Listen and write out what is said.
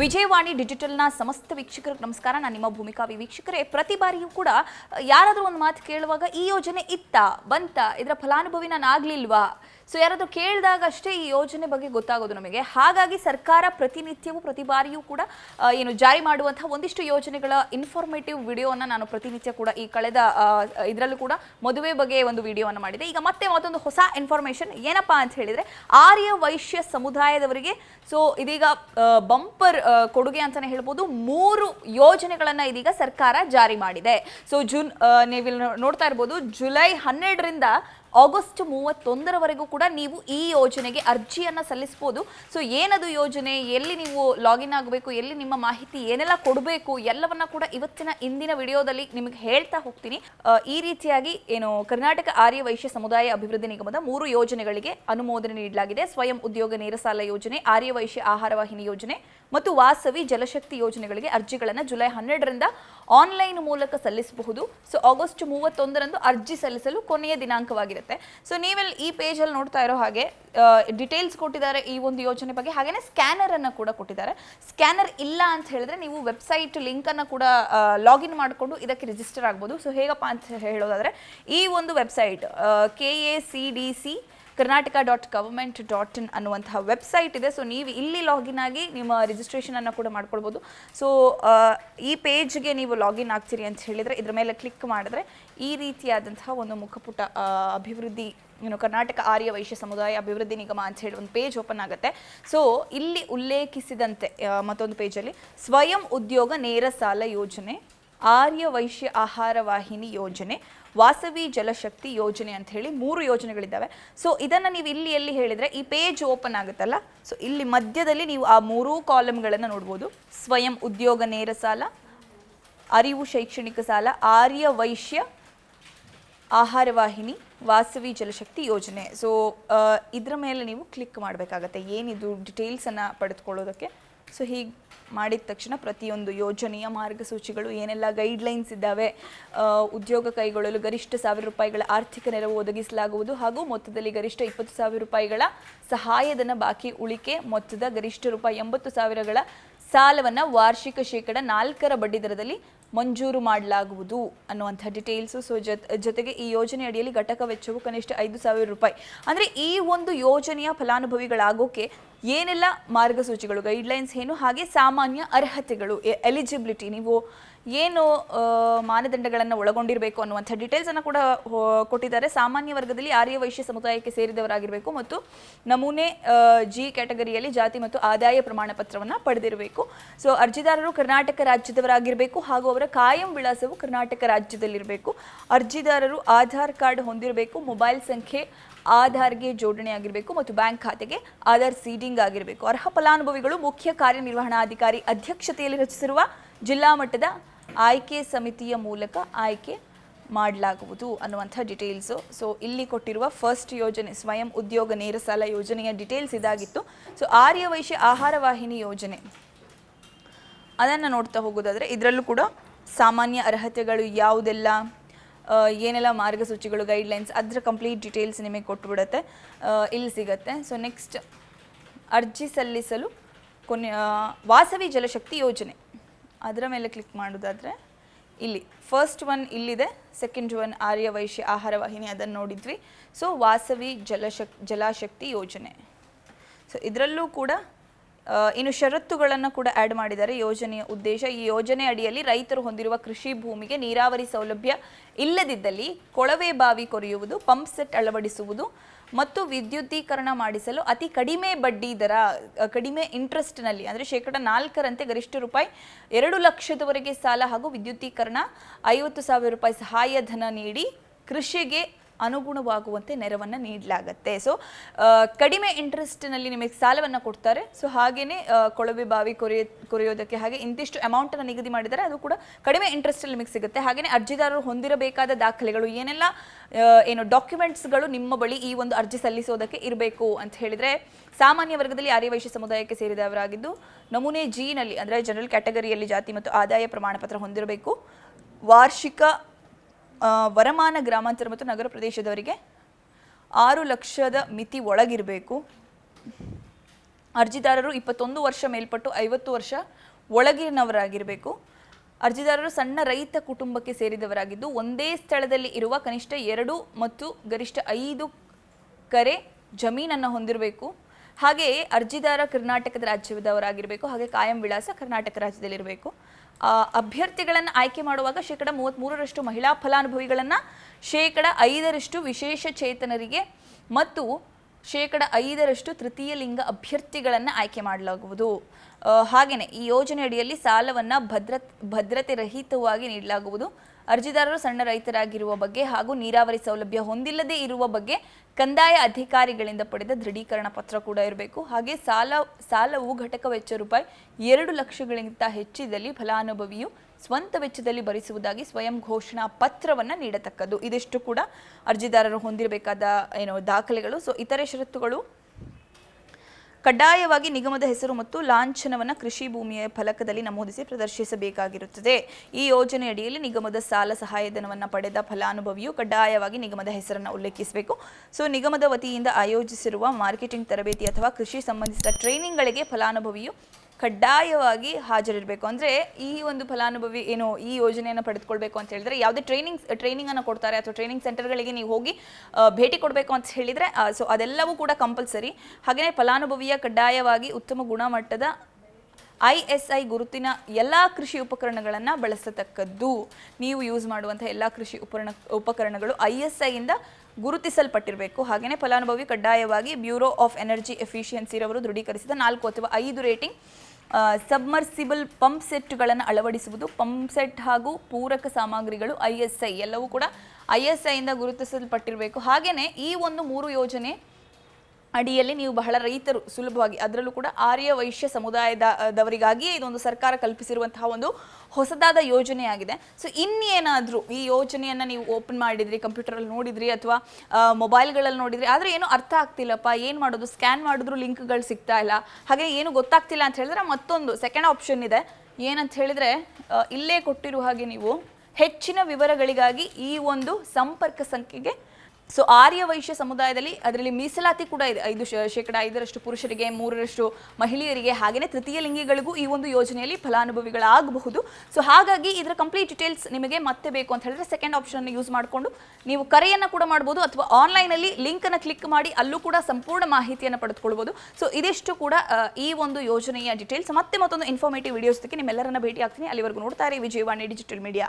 ವಿಜಯವಾಣಿ ಡಿಜಿಟಲ್ನ ಸಮಸ್ತ ವೀಕ್ಷಕರಿಗೆ ನಮಸ್ಕಾರ. ನಾನು ನಿಮ್ಮ ಭೂಮಿಕಾ ವೀಕ್ಷಕರೇ. ಪ್ರತಿ ಬಾರಿಯೂ ಕೂಡ, ಯಾರಾದರೂ ಒಂದು ಮಾತು ಕೇಳುವಾಗ ಈ ಯೋಜನೆ ಇತ್ತ ಬಂತ ಇದರ ಫಲಾನುಭವಿ ನಾನು ಆಗ್ಲಿಲ್ವಾ? ಸೊ ಯಾರಾದರೂ ಕೇಳಿದಾಗ ಅಷ್ಟೇ ಈ ಯೋಜನೆ ಬಗ್ಗೆ ಗೊತ್ತಾಗೋದು ನಮಗೆ. ಹಾಗಾಗಿ ಸರ್ಕಾರ ಪ್ರತಿನಿತ್ಯವೂ, ಪ್ರತಿ ಬಾರಿಯೂ ಕೂಡ ಏನು ಜಾರಿ ಮಾಡುವಂತಹ ಒಂದಿಷ್ಟು ಯೋಜನೆಗಳ ಇನ್ಫಾರ್ಮೇಟಿವ್ ವಿಡಿಯೋನ ನಾನು ಪ್ರತಿನಿತ್ಯ ಕೂಡ ಈ ಕಳೆದ ಇದರಲ್ಲೂ ಕೂಡ ಮದುವೆ ಬಗ್ಗೆ ಒಂದು ವಿಡಿಯೋವನ್ನು ಮಾಡಿದೆ. ಈಗ ಮತ್ತೆ ಮತ್ತೊಂದು ಹೊಸ ಇನ್ಫಾರ್ಮೇಷನ್ ಏನಪ್ಪಾ ಅಂತ ಹೇಳಿದ್ರೆ, ಆರ್ಯ ವೈಶ್ಯ ಸಮುದಾಯದವರಿಗೆ ಸೊ ಇದೀಗ ಬಂಪರ್ ಕೊಡುಗೆ ಅಂತಾನೆ ಹೇಳ್ಬೋದು, ಮೂರು ಯೋಜನೆಗಳನ್ನು ಇದೀಗ ಸರ್ಕಾರ ಜಾರಿ ಮಾಡಿದೆ. ಸೊ ಜೂನ್ ನೀವು ನೋಡ್ತಾ ಇರ್ಬೋದು ಜುಲೈ ಹನ್ನೆರಡರಿಂದ ಆಗಸ್ಟ್ ಮೂವತ್ತೊಂದರವರೆಗೂ ಕೂಡ ನೀವು ಈ ಯೋಜನೆಗೆ ಅರ್ಜಿಯನ್ನು ಸಲ್ಲಿಸಬಹುದು ಸೊ ಏನದು ಯೋಜನೆ? ಎಲ್ಲಿ ನೀವು ಲಾಗಿನ್ ಆಗಬೇಕು? ಎಲ್ಲಿ ನಿಮ್ಮ ಮಾಹಿತಿ ಏನೆಲ್ಲ ಕೊಡಬೇಕು? ಎಲ್ಲವನ್ನ ಕೂಡ ಇವತ್ತಿನ ಇಂದಿನ ವಿಡಿಯೋದಲ್ಲಿ ನಿಮಗೆ ಹೇಳ್ತಾ ಹೋಗ್ತೀನಿ. ಈ ರೀತಿಯಾಗಿ ಏನು ಕರ್ನಾಟಕ ಆರ್ಯ ವೈಶ್ಯ ಸಮುದಾಯ ಅಭಿವೃದ್ಧಿ ನಿಗಮದ ಮೂರು ಯೋಜನೆಗಳಿಗೆ ಅನುಮೋದನೆ ನೀಡಲಾಗಿದೆ. ಸ್ವಯಂ ಉದ್ಯೋಗ ನೇರ ಸಾಲ ಯೋಜನೆ, ಆರ್ಯ ವೈಶ್ಯ ಆಹಾರ ವಾಹಿನಿ ಯೋಜನೆ ಮತ್ತು ವಾಸವಿ ಜಲಶಕ್ತಿ ಯೋಜನೆಗಳಿಗೆ ಅರ್ಜಿಗಳನ್ನು ಜುಲೈ ಹನ್ನೆರಡರಿಂದ ಆನ್ಲೈನ್ ಮೂಲಕ ಸಲ್ಲಿಸಬಹುದು. ಸೊ ಆಗಸ್ಟ್ ಮೂವತ್ತೊಂದರಂದು ಅರ್ಜಿ ಸಲ್ಲಿಸಲು ಕೊನೆಯ ದಿನಾಂಕವಾಗಿರುತ್ತೆ ಸೊ ನೀವೆಲ್ಲ ಈ ಪೇಜಲ್ಲಿ ನೋಡ್ತಾ ಇರೋ ಹಾಗೆ ಡಿಟೇಲ್ಸ್ ಕೊಟ್ಟಿದ್ದಾರೆ ಈ ಒಂದು ಯೋಜನೆ ಬಗ್ಗೆ ಹಾಗೆಯೇ ಸ್ಕ್ಯಾನರ್ ಅನ್ನು ಕೂಡ ಕೊಟ್ಟಿದ್ದಾರೆ. ಸ್ಕ್ಯಾನರ್ ಇಲ್ಲ ಅಂತ ಹೇಳಿದ್ರೆ ನೀವು ವೆಬ್ಸೈಟ್ ಲಿಂಕ್ ಅನ್ನು ಕೂಡ ಲಾಗಿನ್ ಮಾಡಿಕೊಂಡು ಇದಕ್ಕೆ ರಿಜಿಸ್ಟರ್ ಆಗ್ಬೋದು. ಸೊ ಹೇಗಪ್ಪ ಅಂತ ಹೇಳೋದಾದ್ರೆ, ಈ ಒಂದು website K A C D C Karnataka dot government dot in ಅನ್ನುವಂತಹ ವೆಬ್ಸೈಟ್ ಇದೆ. ಸೊ ನೀವು ಇಲ್ಲಿ ಲಾಗಿನ್ ಆಗಿ ನಿಮ್ಮ ರಿಜಿಸ್ಟ್ರೇಷನ್ ಅನ್ನು ಕೂಡ ಮಾಡ್ಕೊಳ್ಬೋದು. ಸೊ ಈ ಪೇಜ್ಗೆ ನೀವು ಲಾಗಿನ್ ಆಗ್ತೀರಿ ಅಂತ ಹೇಳಿದರೆ ಇದ್ರ ಮೇಲೆ ಕ್ಲಿಕ್ ಮಾಡಿದ್ರೆ ಈ ರೀತಿಯಾದಂತಹ ಒಂದು ಮುಖಪುಟ ಅಭಿವೃದ್ಧಿ ಏನು ಕರ್ನಾಟಕ ಆರ್ಯ ವೈಶ್ಯ ಸಮುದಾಯ ಅಭಿವೃದ್ಧಿ ನಿಗಮ ಅಂತ ಹೇಳಿ ಒಂದು ಪೇಜ್ ಓಪನ್ ಆಗುತ್ತೆ. ಸೊ ಇಲ್ಲಿ ಉಲ್ಲೇಖಿಸಿದಂತೆ ಮತ್ತೊಂದು ಪೇಜಲ್ಲಿ ಸ್ವಯಂ ಉದ್ಯೋಗ ನೇರ ಸಾಲ ಯೋಜನೆ ಆರ್ಯ ವೈಶ್ಯ ಆಹಾರ ವಾಹಿನಿ ಯೋಜನೆ, ವಾಸವಿ ಜಲಶಕ್ತಿ ಯೋಜನೆ ಅಂತ ಹೇಳಿ ಮೂರು ಯೋಜನೆಗಳಿದ್ದಾವೆ. ಸೊ ಇದನ್ನು ನೀವು ಇಲ್ಲಿ ಎಲ್ಲಿ ಹೇಳಿದರೆ ಈ ಪೇಜ್ ಓಪನ್ ಆಗುತ್ತಲ್ಲ? ಸೊ ಇಲ್ಲಿ ಮಧ್ಯದಲ್ಲಿ ನೀವು ಆ ಮೂರೂ ಕಾಲಮ್ಗಳನ್ನು ನೋಡ್ಬೋದು. ಸ್ವಯಂ ಉದ್ಯೋಗ ನೇರ ಸಾಲ, ಅರಿವು ಶೈಕ್ಷಣಿಕ ಸಾಲ, ಆರ್ಯ ವೈಶ್ಯ ಆಹಾರ ವಾಹಿನಿ, ವಾಸವಿ ಜಲಶಕ್ತಿ ಯೋಜನೆ. ಸೊ ಇದರ ಮೇಲೆ ನೀವು ಕ್ಲಿಕ್ ಮಾಡಬೇಕಾಗತ್ತೆ. ಏನಿದು ಡೀಟೇಲ್ಸನ್ನು ಪಡೆದುಕೊಳ್ಳೋದಕ್ಕೆ? ಸೊ ಹೀಗೆ ಮಾಡಿದ ತಕ್ಷಣ ಪ್ರತಿಯೊಂದು ಯೋಜನೆಯ ಮಾರ್ಗಸೂಚಿಗಳು ಏನೆಲ್ಲ ಗೈಡ್ಲೈನ್ಸ್ ಇದ್ದಾವೆ ಉದ್ಯೋಗ ಕೈಗೊಳ್ಳಲು ಗರಿಷ್ಠ ಸಾವಿರ ರೂಪಾಯಿಗಳ ಆರ್ಥಿಕ ನೆರವು ಒದಗಿಸಲಾಗುವುದು ಹಾಗೂ ಮೊತ್ತದಲ್ಲಿ ಗರಿಷ್ಠ ಇಪ್ಪತ್ತು ಸಾವಿರ ರೂಪಾಯಿಗಳ ಸಹಾಯಧನ ಬಾಕಿ ಉಳಿಕೆ, ಮೊತ್ತದ ಗರಿಷ್ಠ ರೂಪಾಯಿ ಎಂಬತ್ತು ಸಾವಿರಗಳ ಸಾಲವನ್ನು ವಾರ್ಷಿಕ ಶೇಕಡ ನಾಲ್ಕರ ಬಡ್ಡಿ ದರದಲ್ಲಿ ಮಂಜೂರು ಮಾಡಲಾಗುವುದು ಅನ್ನುವಂಥ ಡಿಟೇಲ್ಸು ಸೊ ಜೊತ್, ಜೊತೆಗೆ ಈ ಯೋಜನೆ ಅಡಿಯಲ್ಲಿ ಘಟಕ ವೆಚ್ಚವು ಕನಿಷ್ಠ ಐದು ಸಾವಿರ ರೂಪಾಯಿ. ಅಂದರೆ ಈ ಒಂದು ಯೋಜನೆಯ ಫಲಾನುಭವಿಗಳಾಗೋಕೆ ಏನೆಲ್ಲ ಮಾರ್ಗಸೂಚಿಗಳು ಗೈಡ್ಲೈನ್ಸ್ ಏನು, ಹಾಗೆ ಸಾಮಾನ್ಯ ಅರ್ಹತೆಗಳು ಎಲಿಜಿಬಿಲಿಟಿ ನೀವು ಏನು ಮಾನದಂಡಗಳನ್ನು ಒಳಗೊಂಡಿರಬೇಕು ಅನ್ನುವಂಥ ಡೀಟೇಲ್ಸನ್ನು ಕೂಡ ಕೊಟ್ಟಿದ್ದಾರೆ. ಸಾಮಾನ್ಯ ವರ್ಗದಲ್ಲಿ ಆರ್ಯ ವೈಶ್ಯ ಸಮುದಾಯಕ್ಕೆ ಸೇರಿದವರಾಗಿರಬೇಕು ಮತ್ತು ನಮೂನೆ ಜಿ ಕ್ಯಾಟಗರಿಯಲ್ಲಿ ಜಾತಿ ಮತ್ತು ಆದಾಯ ಪ್ರಮಾಣ ಪತ್ರವನ್ನು ಪಡೆದಿರಬೇಕು. ಸೊ ಅರ್ಜಿದಾರರು ಕರ್ನಾಟಕ ರಾಜ್ಯದವರಾಗಿರಬೇಕು ಹಾಗೂ ಅವರ ಕಾಯಂ ವಿಳಾಸವು ಕರ್ನಾಟಕ ರಾಜ್ಯದಲ್ಲಿರಬೇಕು. ಅರ್ಜಿದಾರರು ಆಧಾರ್ ಕಾರ್ಡ್ ಹೊಂದಿರಬೇಕು, ಮೊಬೈಲ್ ಸಂಖ್ಯೆ ಆಧಾರ್ಗೆ ಜೋಡಣೆ ಆಗಿರಬೇಕು ಮತ್ತು ಬ್ಯಾಂಕ್ ಖಾತೆಗೆ ಆಧಾರ್ ಸೀಡಿಂಗ್ ಆಗಿರಬೇಕು. ಅರ್ಹ ಫಲಾನುಭವಿಗಳು ಮುಖ್ಯ ಕಾರ್ಯನಿರ್ವಹಣಾಧಿಕಾರಿ ಅಧ್ಯಕ್ಷತೆಯಲ್ಲಿ ರಚಿಸಿರುವ ಜಿಲ್ಲಾ ಮಟ್ಟದ ಆಯ್ಕೆ ಸಮಿತಿಯ ಮೂಲಕ ಆಯ್ಕೆ ಮಾಡಲಾಗುವುದು ಅನ್ನುವಂಥ ಡಿಟೇಲ್ಸು ಸೊ ಇಲ್ಲಿ ಕೊಟ್ಟಿರುವ ಫಸ್ಟ್ ಯೋಜನೆ, ಸ್ವಯಂ ಉದ್ಯೋಗ ನೇರ ಸಾಲ ಯೋಜನೆಯ ಡಿಟೇಲ್ಸ್ ಇದಾಗಿತ್ತು. ಸೊ ಆರ್ಯ ವೈಶ್ಯ ಆಹಾರ ವಾಹಿನಿ ಯೋಜನೆ. ಅದನ್ನು ನೋಡ್ತಾ ಹೋಗೋದಾದರೆ, ಇದರಲ್ಲೂ ಕೂಡ ಸಾಮಾನ್ಯ ಅರ್ಹತೆಗಳು ಯಾವುದೆಲ್ಲ? ಏನೆಲ್ಲ ಮಾರ್ಗಸೂಚಿಗಳು ಗೈಡ್ಲೈನ್ಸ್ ಅದರ ಕಂಪ್ಲೀಟ್ ಡೀಟೇಲ್ಸ್ ನಿಮಗೆ ಕೊಟ್ಟುಬಿಡುತ್ತೆ ಇಲ್ಲಿ ಸಿಗುತ್ತೆ. ಸೊ ನೆಕ್ಸ್ಟ್ ಅರ್ಜಿ ಸಲ್ಲಿಸಲು ಕೊನೆ ವಾಸವಿ ಜಲಶಕ್ತಿ ಯೋಜನೆ. ಅದರ ಮೇಲೆ ಕ್ಲಿಕ್ ಮಾಡೋದಾದರೆ ಇಲ್ಲಿ. ಫಸ್ಟ್ ಒನ್ ಇಲ್ಲಿದೆ. ಸೆಕೆಂಡ್ ಒನ್ ಆರ್ಯ ವೈಶ್ಯ ಆಹಾರ ವಾಹಿನಿ, ಅದನ್ನು ನೋಡಿದ್ವಿ. ಸೊ ವಾಸವಿ ಜಲಶಕ್, ಜಲಶಕ್ತಿ ಯೋಜನೆ. ಸೊ ಇದರಲ್ಲೂ ಕೂಡ ಇನ್ನು ಷರತ್ತುಗಳನ್ನು ಕೂಡ ಆ್ಯಡ್ ಮಾಡಿದ್ದಾರೆ. ಯೋಜನೆಯ ಉದ್ದೇಶ, ಈ ಯೋಜನೆ ಅಡಿಯಲ್ಲಿ ರೈತರು ಹೊಂದಿರುವ ಕೃಷಿ ಭೂಮಿಗೆ ನೀರಾವರಿ ಸೌಲಭ್ಯ ಇಲ್ಲದಿದ್ದಲ್ಲಿ ಕೊಳವೆ ಬಾವಿ ಕೊರೆಯುವುದು, ಪಂಪ್ ಸೆಟ್ ಅಳವಡಿಸುವುದು ಮತ್ತು ವಿದ್ಯುದ್ದೀಕರಣ ಮಾಡಿಸಲು ಅತಿ ಕಡಿಮೆ ಬಡ್ಡಿ ದರ ಕಡಿಮೆ ಇಂಟ್ರೆಸ್ಟ್ನಲ್ಲಿ ಅಂದರೆ ಶೇಕಡ ನಾಲ್ಕರಂತೆ ಗರಿಷ್ಠ ರೂಪಾಯಿ ಎರಡು ಲಕ್ಷದವರೆಗೆ ಸಾಲ ಹಾಗೂ ವಿದ್ಯುದ್ದೀಕರಣ ಐವತ್ತು ಸಾವಿರ ರೂಪಾಯಿ ಸಹಾಯಧನ ನೀಡಿ ಕೃಷಿಗೆ ಅನುಗುಣವಾಗುವಂತೆ ನೆರವನ್ನು ನೀಡಲಾಗತ್ತೆ. ಸೊ ಕಡಿಮೆ ಇಂಟ್ರೆಸ್ಟ್ನಲ್ಲಿ ನಿಮಗೆ ಸಾಲವನ್ನು ಕೊಡ್ತಾರೆ. ಸೊ ಹಾಗೆಯೇ ಕೊಳವೆ ಬಾವಿ ಕೊರೆಯ, ಕೊರೆಯೋದಕ್ಕೆ ಹಾಗೆ ಇಂತಿಷ್ಟು ಅಮೌಂಟನ್ನು ನಿಗದಿ ಮಾಡಿದರೆ ಅದು ಕೂಡ ಕಡಿಮೆ ಇಂಟ್ರೆಸ್ಟಲ್ಲಿ ನಿಮಗೆ ಸಿಗುತ್ತೆ. ಹಾಗೆಯೇ ಅರ್ಜಿದಾರರು ಹೊಂದಿರಬೇಕಾದ ದಾಖಲೆಗಳು ಏನೆಲ್ಲ ಏನು ಡಾಕ್ಯುಮೆಂಟ್ಸ್ಗಳು ನಿಮ್ಮ ಬಳಿ ಈ ಒಂದು ಅರ್ಜಿ ಸಲ್ಲಿಸೋದಕ್ಕೆ ಇರಬೇಕು ಅಂತ ಹೇಳಿದರೆ, ಸಾಮಾನ್ಯ ವರ್ಗದಲ್ಲಿ ಆರ್ಯವೈಶ್ಯ ಸಮುದಾಯಕ್ಕೆ ಸೇರಿದವರಾಗಿದ್ದು, ನಮೂನೆ ಜಿನಲ್ಲಿ ಅಂದರೆ ಜನರಲ್ ಕ್ಯಾಟಗರಿಯಲ್ಲಿ ಜಾತಿ ಮತ್ತು ಆದಾಯ ಪ್ರಮಾಣ ಪತ್ರ ಹೊಂದಿರಬೇಕು. ವಾರ್ಷಿಕ ವರಮಾನ ಗ್ರಾಮಾಂತರ ಮತ್ತು ನಗರ ಪ್ರದೇಶದವರಿಗೆ ಆರು ಲಕ್ಷದ ಮಿತಿ ಒಳಗಿರಬೇಕು. ಅರ್ಜಿದಾರರು ಇಪ್ಪತ್ತೊಂದು ವರ್ಷ ಮೇಲ್ಪಟ್ಟು ಐವತ್ತು ವರ್ಷ ಒಳಗಿನವರಾಗಿರಬೇಕು. ಅರ್ಜಿದಾರರು ಸಣ್ಣ ರೈತ ಕುಟುಂಬಕ್ಕೆ ಸೇರಿದವರಾಗಿದ್ದು ಒಂದೇ ಸ್ಥಳದಲ್ಲಿ ಇರುವ ಕನಿಷ್ಠ ಎರಡು ಮತ್ತು ಗರಿಷ್ಠ ಐದು ಕರೆ ಜಮೀನನ್ನು ಹೊಂದಿರಬೇಕು. ಹಾಗೆಯೇ ಅರ್ಜಿದಾರ ಕರ್ನಾಟಕದ ರಾಜ್ಯದವರಾಗಿರಬೇಕು. ಹಾಗೆ ಕಾಯಂ ವಿಳಾಸ ಕರ್ನಾಟಕ ರಾಜ್ಯದಲ್ಲಿರಬೇಕು. ಅಭ್ಯರ್ಥಿಗಳನ್ನು ಆಯ್ಕೆ ಮಾಡುವಾಗ ಶೇಕಡ ಮೂವತ್ತ್ಮೂರರಷ್ಟು ಮಹಿಳಾ ಫಲಾನುಭವಿಗಳನ್ನು, ಶೇಕಡ ಐದರಷ್ಟು ವಿಶೇಷ ಚೇತನರಿಗೆ ಮತ್ತು ಶೇಕಡ ಐದರಷ್ಟು ತೃತೀಯ ಲಿಂಗ ಅಭ್ಯರ್ಥಿಗಳನ್ನು ಆಯ್ಕೆ ಮಾಡಲಾಗುವುದು. ಹಾಗೆಯೇ ಈ ಯೋಜನೆಯಡಿಯಲ್ಲಿ ಸಾಲವನ್ನು ಭದ್ರ ಭದ್ರತೆ ರಹಿತವಾಗಿ ನೀಡಲಾಗುವುದು. ಅರ್ಜಿದಾರರು ಸಣ್ಣ ರೈತರಾಗಿರುವ ಬಗ್ಗೆ ಹಾಗೂ ನೀರಾವರಿ ಸೌಲಭ್ಯ ಹೊಂದಿಲ್ಲದೆ ಇರುವ ಬಗ್ಗೆ ಕಂದಾಯ ಅಧಿಕಾರಿಗಳಿಂದ ಪಡೆದ ದೃಢೀಕರಣ ಪತ್ರ ಕೂಡ ಇರಬೇಕು. ಹಾಗೆ ಸಾಲ, ಸಾಲವು ಘಟಕ ವೆಚ್ಚ ರೂಪಾಯಿ ಎರಡು ಲಕ್ಷಗಳಿಗಿಂತ ಹೆಚ್ಚಿದಲ್ಲಿ ಫಲಾನುಭವಿಯು ಸ್ವಂತ ವೆಚ್ಚದಲ್ಲಿ ಭರಿಸುವುದಾಗಿ ಸ್ವಯಂ ಘೋಷಣಾ ಪತ್ರವನ್ನು ನೀಡತಕ್ಕದ್ದು. ಇದಿಷ್ಟು ಕೂಡ ಅರ್ಜಿದಾರರು ಹೊಂದಿರಬೇಕಾದ, ಏನು, ದಾಖಲೆಗಳು. ಸೊ ಇತರೆ ಷರತ್ತುಗಳು ಕಡ್ಡಾಯವಾಗಿ ನಿಗಮದ ಹೆಸರು ಮತ್ತು ಲಾಂಛನವನ್ನು ಕೃಷಿ ಭೂಮಿಯ ಫಲಕದಲ್ಲಿ ನಮೂದಿಸಿ ಪ್ರದರ್ಶಿಸಬೇಕಾಗಿರುತ್ತದೆ. ಈ ಯೋಜನೆಯಡಿಯಲ್ಲಿ ನಿಗಮದ ಸಾಲ ಸಹಾಯಧನವನ್ನು ಪಡೆದ ಫಲಾನುಭವಿಯು ಕಡ್ಡಾಯವಾಗಿ ನಿಗಮದ ಹೆಸರನ್ನು ಉಲ್ಲೇಖಿಸಬೇಕು. ಸೊ, ನಿಗಮದ ವತಿಯಿಂದ ಆಯೋಜಿಸಿರುವ ಮಾರ್ಕೆಟಿಂಗ್ ತರಬೇತಿ ಅಥವಾ ಕೃಷಿ ಸಂಬಂಧಿಸಿದ ಟ್ರೈನಿಂಗ್ಗಳಿಗೆ ಫಲಾನುಭವಿಯು ಕಡ್ಡಾಯವಾಗಿ ಹಾಜರಿರಬೇಕು. ಅಂದರೆ ಈ ಒಂದು ಫಲಾನುಭವಿ ಏನು ಈ ಯೋಜನೆಯನ್ನು ಪಡೆದುಕೊಳ್ಬೇಕು ಅಂತ ಹೇಳಿದ್ರೆ ಯಾವುದೇ ಟ್ರೈನಿಂಗ್ ಟ್ರೈನಿಂಗನ್ನು ಕೊಡ್ತಾರೆ ಅಥವಾ ಟ್ರೈನಿಂಗ್ ಸೆಂಟರ್ಗಳಿಗೆ ನೀವು ಹೋಗಿ ಭೇಟಿ ಕೊಡಬೇಕು ಅಂತ ಹೇಳಿದರೆ ಸೊ ಅದೆಲ್ಲವೂ ಕೂಡ ಕಂಪಲ್ಸರಿ ಹಾಗೆಯೇ ಫಲಾನುಭವಿಯ ಕಡ್ಡಾಯವಾಗಿ ಉತ್ತಮ ಗುಣಮಟ್ಟದ ಐ ಎಸ್ ಐ ಗುರುತಿನ ಎಲ್ಲ ಕೃಷಿ ಉಪಕರಣಗಳನ್ನು ಬಳಸತಕ್ಕದ್ದು. ನೀವು ಯೂಸ್ ಮಾಡುವಂಥ ಎಲ್ಲ ಕೃಷಿ ಉಪಕರಣ, ಉಪಕರಣಗಳು ಐ ಎಸ್ ಐಯಿಂದ ಗುರುತಿಸಲ್ಪಟ್ಟಿರಬೇಕು. ಹಾಗೆಯೇ ಫಲಾನುಭವಿ ಕಡ್ಡಾಯವಾಗಿ ಬ್ಯೂರೋ ಆಫ್ ಎನರ್ಜಿ ಎಫಿಷಿಯನ್ಸಿರವರು ದೃಢೀಕರಿಸಿದ ನಾಲ್ಕು ಅಥವಾ ಐದು ರೇಟಿಂಗ್ ಸಬ್ಮರ್ಸಿಬಲ್ ಪಂಪ್ ಸೆಟ್ಗಳನ್ನು ಅಳವಡಿಸುವುದು, ಪಂಪ್ ಸೆಟ್ ಹಾಗೂ ಪೂರಕ ಸಾಮಗ್ರಿಗಳು ಐ ಎಸ್ ಐ, ಎಲ್ಲವೂ ಕೂಡ ಐ ಎಸ್ ಐಯಿಂದ ಗುರುತಿಸಲ್ಪಟ್ಟಿರಬೇಕು. ಹಾಗೆಯೇ ಈ ಒಂದು ಮೂರು ಯೋಜನೆ ಅಡಿಯಲ್ಲಿ ನೀವು ಬಹಳ ರೈತರು ಸುಲಭವಾಗಿ, ಅದರಲ್ಲೂ ಕೂಡ ಆರ್ಯ ವೈಶ್ಯ ಸಮುದಾಯದವರಿಗಾಗಿಯೇ ಇದೊಂದು ಸರ್ಕಾರ ಕಲ್ಪಿಸಿರುವಂತಹ ಒಂದು ಹೊಸದಾದ ಯೋಜನೆಯಾಗಿದೆ. ಸೊ ಇನ್ನೇನಾದರೂ ಈ ಯೋಜನೆಯನ್ನು ನೀವು ಓಪನ್ ಮಾಡಿದ್ರಿ ಕಂಪ್ಯೂಟರಲ್ಲಿ ನೋಡಿದ್ರಿ ಅಥವಾ ಮೊಬೈಲ್ಗಳಲ್ಲಿ ನೋಡಿದ್ರಿ, ಆದರೆ ಏನೂ ಅರ್ಥ ಆಗ್ತಿಲ್ಲಪ್ಪ, ಏನು ಮಾಡೋದು ಸ್ಕ್ಯಾನ್ ಮಾಡಿದ್ರು ಲಿಂಕ್ಗಳು ಸಿಗ್ತಾ ಇಲ್ಲ, ಹಾಗೆ ಏನು ಗೊತ್ತಾಗ್ತಿಲ್ಲ ಅಂತ ಹೇಳಿದ್ರೆ ಮತ್ತೊಂದು ಸೆಕೆಂಡ್ ಆಪ್ಷನ್ ಇದೆ. ಏನಂತ ಹೇಳಿದ್ರೆ ಇಲ್ಲೇ ಕೊಟ್ಟಿರುವ ಹಾಗೆ ನೀವು ಹೆಚ್ಚಿನ ವಿವರಗಳಿಗಾಗಿ ಈ ಒಂದು ಸಂಪರ್ಕ ಸಂಖ್ಯೆಗೆ ಸೊ ಆರ್ಯ ವೈಶ್ಯ ಸಮುದಾಯದಲ್ಲಿ ಅದರಲ್ಲಿ ಮೀಸಲಾತಿ ಕೂಡ ಇದೆ. ಐದು ಶೇಕಡ ಐದರಷ್ಟು ಪುರುಷರಿಗೆ, ಮೂರರಷ್ಟು ಮಹಿಳೆಯರಿಗೆ ಹಾಗೆಯೇ ತೃತೀಯ ಲಿಂಗಿಗಳಿಗೂ ಈ ಒಂದು ಯೋಜನೆಯಲ್ಲಿ ಫಲಾನುಭವಿಗಳಾಗಬಹುದು. ಸೊ ಹಾಗಾಗಿ ಇದರ ಕಂಪ್ಲೀಟ್ ಡೀಟೇಲ್ಸ್ ನಿಮಗೆ ಮತ್ತೆ ಬೇಕು ಅಂತ ಹೇಳಿದ್ರೆ ಸೆಕೆಂಡ್ ಆಪ್ಷನ್ ಯೂಸ್ ಮಾಡಿಕೊಂಡು ನೀವು ಕರೆಯನ್ನು ಕೂಡ ಮಾಡ್ಬೋದು ಅಥವಾ ಆನ್ಲೈನಲ್ಲಿ ಲಿಂಕನ್ನು ಕ್ಲಿಕ್ ಮಾಡಿ ಅಲ್ಲೂ ಕೂಡ ಸಂಪೂರ್ಣ ಮಾಹಿತಿಯನ್ನು ಪಡೆದುಕೊಳ್ಬೋದು. ಸೊ ಇದಿಷ್ಟು ಕೂಡ ಈ ಒಂದು ಯೋಜನೆಯ ಡೀಟೇಲ್ಸ್ ಮತ್ತೆ ಮತ್ತೊಂದು ಇನ್ಫಾರ್ಮೇಟಿವ್ ವಿಡಿಯೋಸ್ಗೆ ನಿಮ್ಮೆಲ್ಲರನ್ನ ಭೇಟಿ ಆಗ್ತೀನಿ. ಅಲ್ಲಿವರೆಗೂ ನೋಡ್ತಾ ಇರಿ ವಿಜಯವಾಣಿ ಡಿಜಿಟಲ್ ಮೀಡಿಯಾ